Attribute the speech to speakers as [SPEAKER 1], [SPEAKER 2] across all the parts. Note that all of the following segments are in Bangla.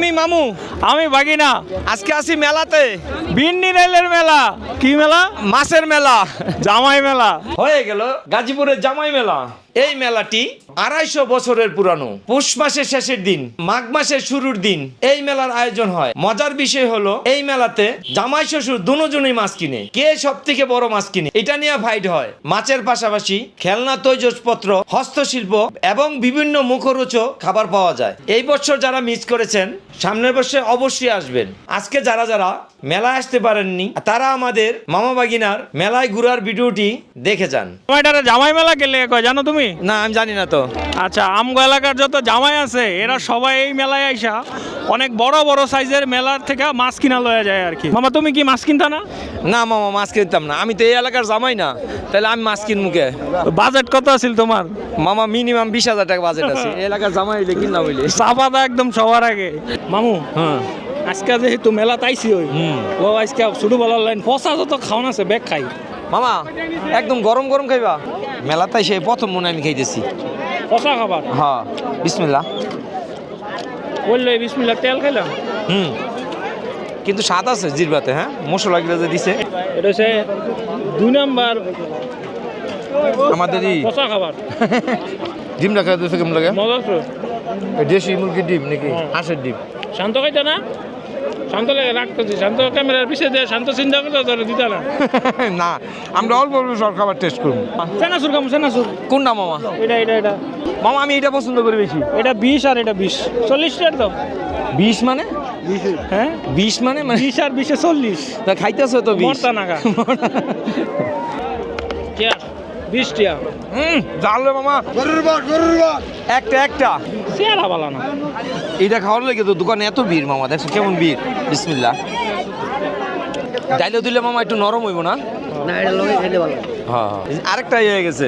[SPEAKER 1] আমি মামু
[SPEAKER 2] আমি বাগিনা।
[SPEAKER 1] আজকে আসি মেলাতে।
[SPEAKER 2] বিন্নি রেলের মেলা। কি মেলা?
[SPEAKER 1] মাছের মেলা।
[SPEAKER 2] জামাই মেলা।
[SPEAKER 1] হয়ে গেল গাজীপুরের জামাই মেলা। এই মেলাটি আড়াইশো বছরের পুরানো। পৌষ মাসের শেষের দিন মাঘ মাসের শুরুর দিন এই মেলার আয়োজন হয়। মজার বিষয় হলো এই মেলাতে জামাই শ্বশুর দুজনই মাছ কিনে। কে সব থেকে বড় মাছ কিনে? এটা নিয়ে ফাইট হয়। মাছের পাশাপাশি খেলনা তৈজসপত্র হস্তশিল্প এবং বিভিন্ন মুখরোচক খাবার পাওয়া যায়। এই বছর যারা মিস করেছেন সামনের বছর অবশ্যই আসবেন। আজকে যারা যারা মেলায় আসতে পারেননি তারা আমাদের মামা বাগিনার মেলায় ঘুরার ভিডিওটি দেখে যান।
[SPEAKER 2] জামাই মেলা গেলে কয় জানো তুমি?
[SPEAKER 1] না আমি জানি না তো।
[SPEAKER 2] আচ্ছা আমগো এলাকার যত জামাই আছে এরা সবাই এই মেলায় আইসা অনেক বড় বড় সাইজের মেলার থেকে মাছ কিনা লয়ে যায় আর কি। মামা তুমি কি মাছ কিনতা না?
[SPEAKER 1] না মামা মাছ কিনতাম না। আমি তো এই এলাকার জামাই না। তাহলে আমি মাছ কিনবো
[SPEAKER 2] বাজেট কত আছিল তোমার?
[SPEAKER 1] মামা মিনিমাম বিশ হাজার টাকা বাজেট আছে। এলাকার জামাই হইলে কিনলাম হইলে।
[SPEAKER 2] চাপাতা একদম সবার আগে। মামু
[SPEAKER 1] হ্যাঁ।
[SPEAKER 2] আজকে যেহেতু মেলা তাইছি ওই। ও আজকে শুরু বলার লাইন ফসা যত খাওয়ান আছে বেগ খাই।
[SPEAKER 1] মামা একদম গরম গরম খাইবা? মেলাতে সেই প্রথম মনে আমি খাইতেছি।
[SPEAKER 2] ফসা খাবার?
[SPEAKER 1] হ্যাঁ বিসমিল্লা
[SPEAKER 2] বলল এই বিসমিল্লা তেল খাইলাম?
[SPEAKER 1] হুম। কিন্তু স্বাদ আছে জিরবাতে হ্যাঁ? মশলা গিলা যে দিছে।
[SPEAKER 2] এটা হচ্ছে দুই নাম্বার
[SPEAKER 1] আমাদের এই
[SPEAKER 2] ফসা খাবার।
[SPEAKER 1] ডিম রাখা দিয়েছে কেমন লাগে?
[SPEAKER 2] মজা
[SPEAKER 1] দেশি মুরগির ডিম নাকি?
[SPEAKER 2] হ্যাঁ।
[SPEAKER 1] হাঁসের ডিম।
[SPEAKER 2] শান্ত খাইতে না? শান্ত লাগে রাখতেছি। শান্ত ক্যামেরার পিছিয়ে দিয়ে শান্ত চিন্তা করতে ধরে দিতে না।
[SPEAKER 1] না আমরা অল্প অল্প সব খাবার টেস্ট করব।
[SPEAKER 2] সেনাসুর কাম সেনাসুর
[SPEAKER 1] কোনটা মামা?
[SPEAKER 2] এটা এটা এটা।
[SPEAKER 1] মামা আমি এটা পছন্দ করি বেশি।
[SPEAKER 2] এটা বিশ আর এটা বিশ। চল্লিশ টাকার দাম
[SPEAKER 1] বিশ মানে?
[SPEAKER 2] হ্যাঁ?
[SPEAKER 1] বিশ মানে মানে?
[SPEAKER 2] বিশ আর বিশে চল্লিশ।
[SPEAKER 1] তা খাইতেছো তো বিশ।
[SPEAKER 2] নাগা। কেয়ার বিশ টিয়া
[SPEAKER 1] হুম জানলে মামা। একটা একটা।
[SPEAKER 2] চেয়ারা বালা না।
[SPEAKER 1] এটা খাওয়ার লেগে তো দোকানে এত ভিড় মামা দেখছ কেমন ভিড়? বিসমিল্লা ডাইলে দিলে মামা একটু নরম হইব না?
[SPEAKER 3] না এটা লগে খাইতে ভালো।
[SPEAKER 1] হ্যাঁ হ্যাঁ। আরেকটা ইয়ে গেছে।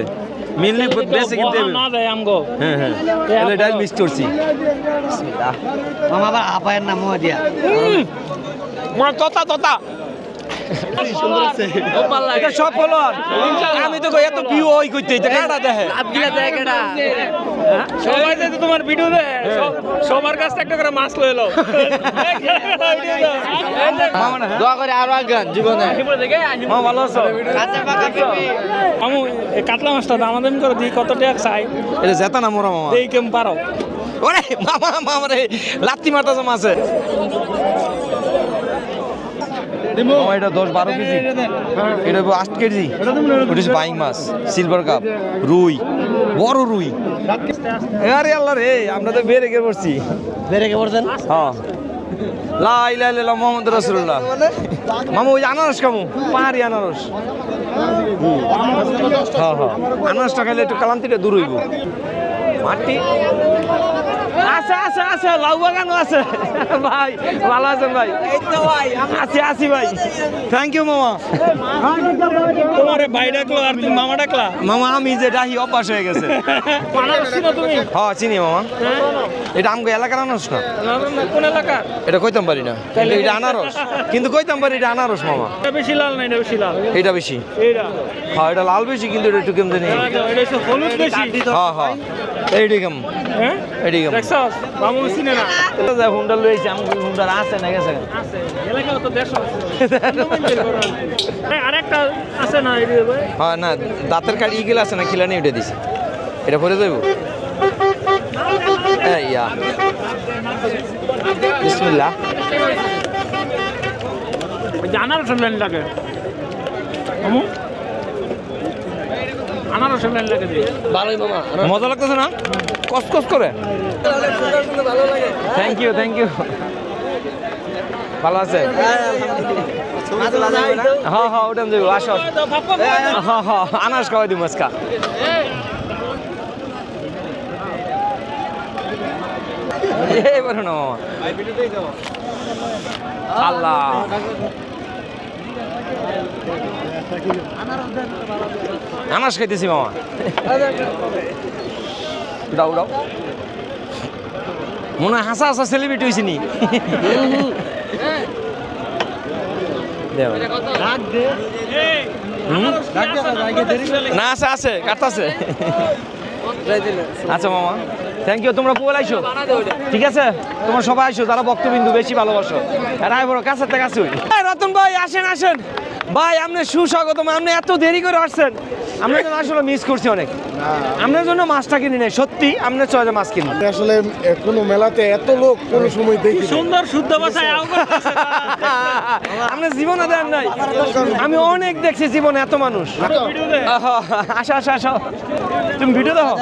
[SPEAKER 1] মিললি বেশি কিনতে হবে।
[SPEAKER 2] না দেয় আমগো।
[SPEAKER 1] হ্যাঁ হ্যাঁ। তাহলে ডাইল মিক্স করছি। বিসমিল্লাহ।
[SPEAKER 3] মামা আবার আপায়ের নাম দিয়া
[SPEAKER 1] মোরা তোতা তোতা। এটা সব ফলোয়ার আমি তো কই এত ভিউ ওই কইতে এটা কাটা দেখে?
[SPEAKER 3] আবগিলা জায়গাটা
[SPEAKER 2] সবাই যদি তোমার ভিডিও দেয় সবার কাছ থেকে একটা করে মাছ লয়ে লো
[SPEAKER 3] দোয়া করে আরও আগান জীবনে।
[SPEAKER 1] মা ভালো আছো?
[SPEAKER 2] আমু কাতলা মাছটা দাম দাম করে দিই কত টাকা চাই?
[SPEAKER 1] এটা জেতা না মোরা মামা?
[SPEAKER 2] এই কেম পারো।
[SPEAKER 1] ওরে মামা মামা রে লাত্তি মারতা জমা আছে মামা এটা দশ বারো কেজি। এটা আট কেজি। ওটা হচ্ছে বাইং মাছ সিলভার কাপ রুই বড় রুই। আরে আল্লাহ রে আমরা তো বেড়ে গিয়ে পড়ছি।
[SPEAKER 3] বেড়ে কে পড়ছেন?
[SPEAKER 1] হ্যাঁ। মামা ওই আনারস কামু পাহাড়ি আনারস। হ্যাঁ হ্যাঁ। আনারসটা খাইলে একটু কালান্তিটা দূর হইব। মাটি? আছে আছে আছে লাউ বাগানও আছে। ভাই ভালো আছেন ভাই? আছি আছি ভাই। থ্যাংক ইউ মামা।
[SPEAKER 2] তোমার ভাই ডাকলো আর তুমি মামা ডাকলা?
[SPEAKER 1] মামা আমি যে ডাহি অভ্যাস হয়ে গেছে। হ্যাঁ চিনি মামা। এটা আমাকে এলাকার আনারস না?
[SPEAKER 2] কোন এলাকার
[SPEAKER 1] এটা কইতাম পারি না। এটা আনারস। কিন্তু কইতাম পারি এটা আনারস মামা।
[SPEAKER 2] এটা বেশি লাল না এটা বেশি লাল?
[SPEAKER 1] এটা বেশি।
[SPEAKER 2] এইটা।
[SPEAKER 1] হ্যাঁ এটা লাল বেশি কিন্তু এটা একটু কেমন নেই।
[SPEAKER 2] এটা হলুদ বেশি।
[SPEAKER 1] হ্যাঁ হ্যাঁ। এইটি কেমন এইটি কেমন
[SPEAKER 2] দেখছস মামু চিনে না
[SPEAKER 1] এটা যে হুন্ডা লইছি আমি হুন্ডার আছে না গেছে
[SPEAKER 2] আছে এলাকাও তো দেড়শো আছে আরেকটা আছে না এই
[SPEAKER 1] হ্যাঁ না দাঁতের কাঠ ইগেল আছে না খিলানি উঠে দিছে এটা পরে যাইব ইয়া বিসমিল্লাহ
[SPEAKER 2] ওই যে লাগে মামু আনারসের লাইন লাগে
[SPEAKER 3] ভালোই মামা
[SPEAKER 1] মজা লাগতেছে না? কস কস করে। থ্যাংক ইউ থ্যাংক ইউ ভালো আছে? হ্যাঁ হ্যাঁ ওটা যাইব আসো হ্যাঁ হ্যাঁ আনাস খাওয়াই দিব আজকা। এবার না মামা। আল্লাহ। আনাস খাইতেছি মামা। উড়াও উড়াও মনে হয় হাসা হাসা সেলিব্রিটি হয়েছি নি? না আছে আছে কাটতাছে। আচ্ছা মামা থ্যাংক ইউ তোমরা পুয়াল আইসো ঠিক আছে? তোমার সবাই আসো, যারা বক্তবিন্দু বেশি ভালোবাসো। আই বড় কাছে কাছে রতন ভাই, আসেন আসেন। ভাই আপনি সুস্বাগতম। আপনি এত দেরি করে আসছেন। আমরা জন্য আসলে মিস করছি অনেক। আপনার জন্য মাছটা কিনি নাই সত্যি। আপনার চয়েছে মাছ কিনি।
[SPEAKER 4] আসলে কোনো মেলাতে এত লোক কোনো সময় দেখি
[SPEAKER 2] সুন্দর শুদ্ধ ভাষায়।
[SPEAKER 1] আপনার জীবনে দেন নাই। আমি অনেক দেখছি জীবনে এত মানুষ। আসো আসো আসো। তুমি ভিডিও দাও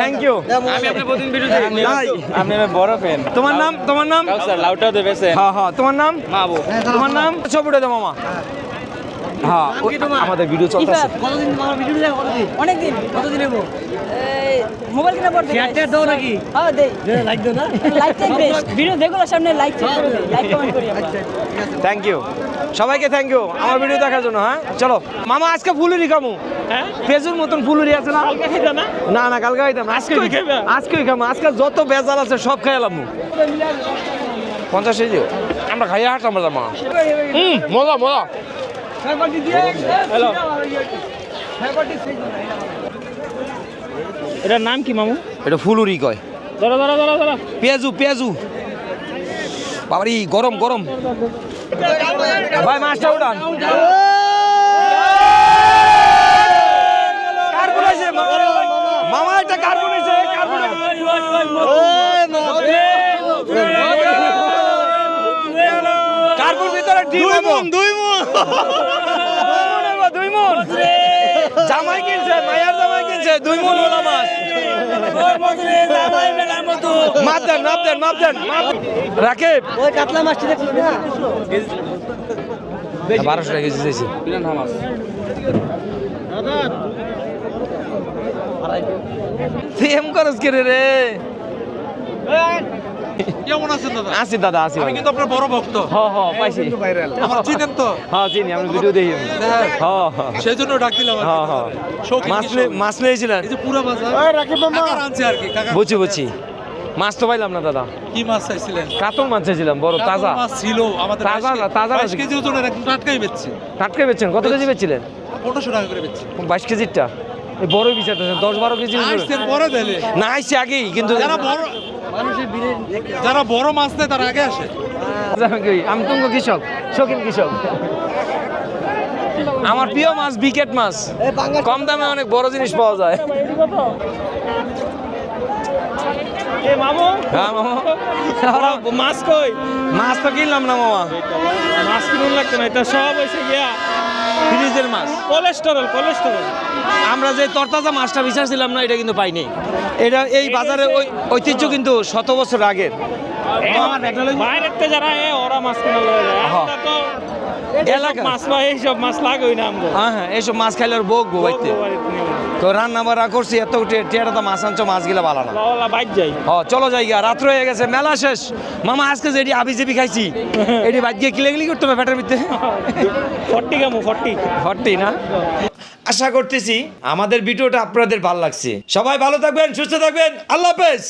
[SPEAKER 1] থ্যাংক ইউ
[SPEAKER 3] আমি আপনার প্রতিদিন ভিডিও দেখি।
[SPEAKER 1] নাই
[SPEAKER 3] আপনি আমার বড় ফ্যান
[SPEAKER 1] তোমার নাম? তোমার নাম?
[SPEAKER 3] স্যার লাউটাও দেবেছেন
[SPEAKER 1] হ্যাঁ হ্যাঁ। তোমার নাম?
[SPEAKER 3] মাহবুব।
[SPEAKER 1] তোমার নাম? ছবিটা দাও মামা। হ্যাঁ আমাদের ভিডিও চলতেছে।
[SPEAKER 5] কতদিন আমার ভিডিও দেখো কতদিন? অনেকদিন কতদিন নেব মোবাইল কিনা পড়তে শেয়ার দাও নাকি? হ্যাঁ দেই। লাইক দাও না। লাইক ভিডিও দেখো সামনে লাইক চাই লাইক কমেন্ট করি আমরা।
[SPEAKER 1] থ্যাংক ইউ সবাইকে থ্যাংক ইউ আমার ভিডিও দেখার জন্য হ্যাঁ? চলো। মামা আজকে ফুলুরি খামু।
[SPEAKER 2] হ্যাঁ?
[SPEAKER 1] পেজুর মতন ফুলুরি আছে না?
[SPEAKER 2] না?
[SPEAKER 1] না না কালকে খাইতাম আজকে
[SPEAKER 2] আজকেই?
[SPEAKER 1] আজকেই খামু। আজকে যত বেজাল আছে সব খাই এলাম পঞ্চাশ কেজি। আমরা খাইয়া হাঁটলাম হুম মজা মজা।
[SPEAKER 2] হ্যালো। এটার নাম কি মামু?
[SPEAKER 1] এটা ফুলুরি কয়।
[SPEAKER 2] ধরো ধরো ধরো ধরো।
[SPEAKER 1] পেঁয়াজু পেঁয়াজু। বাবারি গরম গরম। ভাই মাছটা উঠান। কার মামা। এটা কার বুলাইছে? কার ভিতরে ডিম হইবো। দুই মন হইবো, দুই মন জামাই কিনছে মায়ার জামাই কিনছে দুই মন হলো মাছ মাপ দেন মাপ দেন মাপ দেন। রাকিব।
[SPEAKER 5] ওই কাতলা মাছটি দেখছিস না?
[SPEAKER 1] বারোশো টাকা কেজি চাইছি। সেম খরচ করে রে।
[SPEAKER 6] কেমন আছেন দাদা?
[SPEAKER 1] আছি দাদা আছি
[SPEAKER 6] আমি কিন্তু আপনার বড় ভক্ত।
[SPEAKER 1] হ হ পাইছি।
[SPEAKER 6] আমার চিনেন তো?
[SPEAKER 1] হ্যাঁ চিনি আমি ভিডিও দেখি।
[SPEAKER 6] হ্যাঁ।
[SPEAKER 1] হ্যাঁ হ্যাঁ।
[SPEAKER 6] সেই জন্য ডাক দিলাম আর কি।
[SPEAKER 1] হ্যাঁ হ্যাঁ।
[SPEAKER 6] শৌখিন
[SPEAKER 1] মাছ মাছ লইছিলেন
[SPEAKER 6] এই যে পুরা বাজার
[SPEAKER 4] ওই রাকিব মামা।
[SPEAKER 6] আনছে আর কি কাকা
[SPEAKER 1] বুঝছি বুঝছি। মাছ তো পাইলাম না দাদা।
[SPEAKER 6] কি মাছ চাইছিলেন?
[SPEAKER 1] কাতল মাছ চাইছিলাম বড় তাজা।
[SPEAKER 6] মাছ ছিল আমাদের
[SPEAKER 1] তাজা না, তাজা
[SPEAKER 6] বাইশ
[SPEAKER 1] না।
[SPEAKER 6] কেজি ওজনের একদম টাটকাই বেচছি।
[SPEAKER 1] টাটকে বেচছেন? কত কেজি বেচছিলেন?
[SPEAKER 6] পনেরোশো টাকা করে বেচছি।
[SPEAKER 1] বাইশ কেজিরটা? এই বড় বিচারতেছেন দশ বারো কেজি
[SPEAKER 6] পরে দিলে
[SPEAKER 1] না আইসি আগেই কিন্তু
[SPEAKER 6] যারা বড় যারা বড় মাছ নেয় তারা আগে আসে।
[SPEAKER 1] আমি তুঙ্গ কৃষক শৌখিন কৃষক। আমার প্রিয় মাছ বিকেট মাছ। কম দামে অনেক বড় জিনিস পাওয়া যায়।
[SPEAKER 2] মামু?
[SPEAKER 1] হ্যাঁ মামা।
[SPEAKER 2] মাছ কই?
[SPEAKER 1] মাছ তো কিনলাম না মামা।
[SPEAKER 2] মাছ কিনুন লাগতো না এটা সব হয়েছে গিয়া।
[SPEAKER 1] ফ্রিজের মাছ।
[SPEAKER 2] কোলেস্টেরল কোলেস্টেরল
[SPEAKER 1] আমরা যে তরতাজা মাছটা বিচারছিলাম না এটা কিন্তু পাইনি। এটা এই বাজারে ওই ঐতিহ্য কিন্তু শত বছর আগের।
[SPEAKER 2] বাইরের যারা ওরা মাছ কিনা
[SPEAKER 1] হ্যাঁ।
[SPEAKER 2] এলাকা। মাছ এইসব মাছ লাগই না
[SPEAKER 1] হ্যাঁ হ্যাঁ এইসব মাছ খাইলে আর তো রান্না করছি এত টিয়াটা মাছ আনছো মাছগুলা ভালো না।
[SPEAKER 2] যাই।
[SPEAKER 1] ও চলো যাই গা রাত্র হয়ে গেছে মেলা শেষ। মামা আজকে যে এটি আবি জেবি খাইছি এটি বাদ গিয়ে কিলে গিলি করতে হবে ভিতরে।
[SPEAKER 2] ফর্টি
[SPEAKER 1] না? আশা করতেছি আমাদের ভিডিওটা আপনাদের ভালো লাগছে। সবাই ভালো থাকবেন সুস্থ থাকবেন। আল্লাহ হাফেজ।